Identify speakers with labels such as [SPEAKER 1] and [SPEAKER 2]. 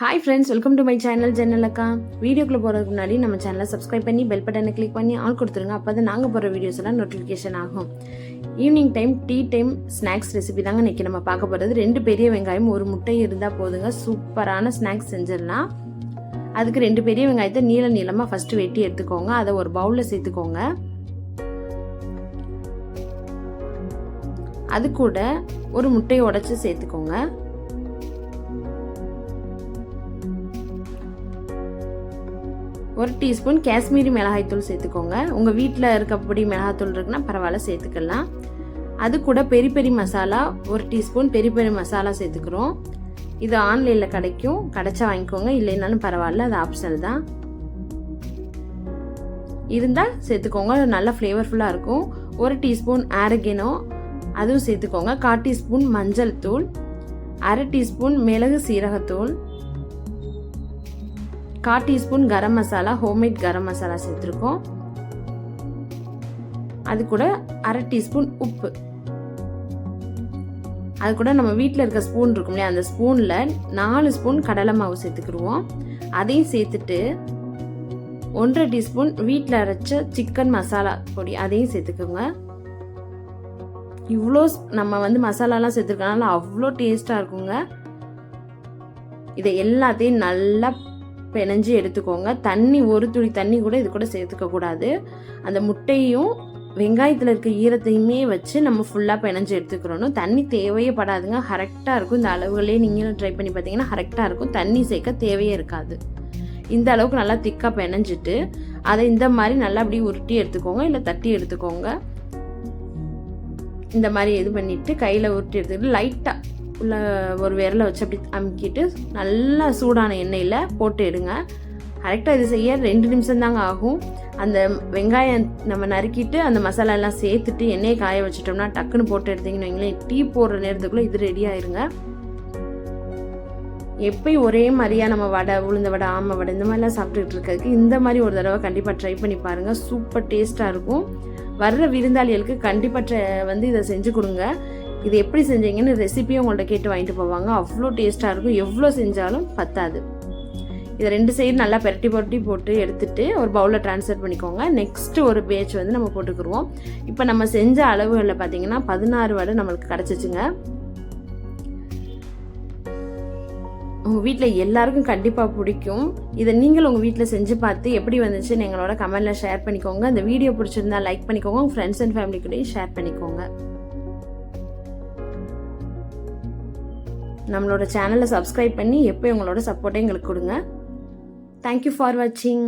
[SPEAKER 1] Hi friends welcome to my channel ஜன்னல் அக்கா வீடியோக்குள்ளே போகிறதுக்கு முன்னாடி நம்ம சேனலை சப்ஸ்கிரைப் பண்ணி பெல் பட்டனை கிளிக் பண்ணி ஆல் கொடுத்துருங்க. அப்போ தான் நாங்கள் போகிற வீடியோஸ் எல்லாம் நோட்டிஃபிகேஷன் ஆகும். Evening time tea time snacks recipe தாங்க இன்றைக்கி நம்ம பார்க்க போகிறது ரெண்டு பெரிய வெங்காயம் ஒரு முட்டை இருந்தால் போதுங்க. சூப்பரான ஸ்நாக்ஸ் செஞ்சிடலாம். அதுக்கு ரெண்டு பெரிய வெங்காயத்தை நீள நீளமாக ஃபஸ்ட்டு வெட்டி எடுத்துக்கோங்க. அதை ஒரு பவுலில் சேர்த்துக்கோங்க. அது கூட ஒரு முட்டையை உடச்சி சேர்த்துக்கோங்க. ஒரு டீஸ்பூன் காஷ்மீரி மிளகாய்த்தூள் சேர்த்துக்கோங்க. உங்கள் வீட்டில் இருக்கப்படி மிளகாய்த்தூள் இருக்குன்னா பரவாயில்ல சேர்த்துக்கலாம். அது கூட பெரி பெரி மசாலா ஒரு டீஸ்பூன் பெரி பெரி மசாலா சேர்த்துக்கிறோம். இது ஆன்லைனில் கிடைக்கும். கிடைச்சா வாங்கிக்கோங்க. இல்லைனாலும் பரவாயில்ல அது ஆப்ஷனல் தான். இருந்தால் சேர்த்துக்கோங்க. நல்ல ஃப்ளேவர்ஃபுல்லாக இருக்கும். ஒரு டீஸ்பூன் ஆரகினோ அதுவும் சேர்த்துக்கோங்க. கால் டீஸ்பூன் மஞ்சள் தூள் அரை டீஸ்பூன் மிளகு சீரகத்தூள் கால் டீஸ்பூன் கரம் மசாலா ஹோம்மேட் கரம் மசாலா சேர்த்துருக்கோம். அது கூட அரை டீஸ்பூன் உப்பு. அது கூட நம்ம வீட்டில் இருக்க ஸ்பூன் இருக்கும் இல்லையா அந்த ஸ்பூனில் நாலு ஸ்பூன் கடலை மாவு சேர்த்துக்கிடுவோம். அதையும் சேர்த்துட்டு ஒன்றரை டீஸ்பூன் வீட்டில் அரைச்ச சிக்கன் மசாலா பொடி அதையும் சேர்த்துக்கோங்க. இவ்வளோ நம்ம வந்து மசாலாலாம் சேர்த்துருக்கனால அவ்வளோ டேஸ்ட்டாக இருக்குங்க. இதை எல்லாத்தையும் நல்லா பிணைஞ்சு எடுத்துக்கோங்க. தண்ணி ஒரு துளி தண்ணி கூட இது கூட சேர்த்துக்க கூடாது. அந்த முட்டையும் வெங்காயத்தில் இருக்க ஈரத்தையுமே வச்சு நம்ம ஃபுல்லாக பிணைஞ்சு எடுத்துக்கிறோம் தண்ணி தேவையே படாதுங்க. கரெக்டாக இருக்கும். இந்த அளவுகளே நீங்களும் ட்ரை பண்ணி பார்த்தீங்கன்னா கரெக்டாக இருக்கும். தண்ணி சேர்க்க தேவையே இருக்காது. இந்த அளவுக்கு நல்லா திக்காக பிணைஞ்சிட்டு அதை இந்த மாதிரி நல்லா அப்படி உருட்டி எடுத்துக்கோங்க. இல்லை தட்டி எடுத்துக்கோங்க. இந்த மாதிரி இது பண்ணிவிட்டு கையில் உருட்டி எடுத்துக்கிட்டு லைட்டாக உள்ள ஒரு விரலை வச்சு அப்படி அமுக்கிட்டு நல்லா சூடான எண்ணெயில் போட்டு எடுங்க. கரெக்டாக இது செய்ய ரெண்டு நிமிஷம் தாங்க ஆகும். அந்த வெங்காயம் நம்ம நறுக்கிட்டு அந்த மசாலா எல்லாம் சேர்த்துட்டு எண்ணெயை காய வச்சிட்டோம்னா டக்குன்னு போட்டு எடுத்தீங்கன்னு வைங்களேன் டீ போடுற நேரத்துக்குள்ளே இது ரெடி ஆயிருங்க. எப்பயும் ஒரே மாதிரியாக நம்ம வடை உளுந்த வடை ஆமை வடை இந்த மாதிரிலாம் சாப்பிட்டுட்டு இருக்கிறதுக்கு இந்த மாதிரி ஒரு தடவை கண்டிப்பாக ட்ரை பண்ணி பாருங்கள் சூப்பர் டேஸ்ட்டாக இருக்கும். வர்ற விருந்தாளிகளுக்கு கண்டிப்பாக வந்து இதை செஞ்சு கொடுங்க. இது எப்படி செஞ்சீங்கன்னு ரெசிபியும் உங்கள்ட்ட கேட்டு வாங்கிட்டு போவாங்க. அவ்வளோ டேஸ்ட்டாக இருக்கும். எவ்வளோ செஞ்சாலும் பத்தாது. இதை ரெண்டு சைடு நல்லா பெரட்டி புரட்டி போட்டு எடுத்துட்டு ஒரு பவுலில் ட்ரான்ஸ்ஃபர் பண்ணிக்கோங்க. நெக்ஸ்ட்டு ஒரு பேட்ச் வந்து நம்ம போட்டுக்கிடுவோம் இப்போ நம்ம செஞ்ச அளவுகளில் பார்த்தீங்கன்னா பதினாறு வடை நம்மளுக்கு கிடச்சிச்சுங்க. உங்கள் வீட்டில் எல்லாருக்கும் கண்டிப்பாக பிடிக்கும். இதை நீங்களும் உங்கள் வீட்டில் செஞ்சு பார்த்து எப்படி வந்துச்சுன்னு எங்களோட கமெண்டில் ஷேர் பண்ணிக்கோங்க. இந்த வீடியோ பிடிச்சிருந்தா லைக் பண்ணிக்கோங்க. உங்கள் ஃப்ரெண்ட்ஸ் அண்ட் ஃபேமிலி கூடயும் ஷேர் பண்ணிக்கோங்க. நம்மளோட சேனலை சப்ஸ்கிரைப் பண்ணி எப்போ உங்களோட சப்போர்ட்டை எங்களுக்கு கொடுங்க. தேங்க்யூ ஃபார் வாட்சிங்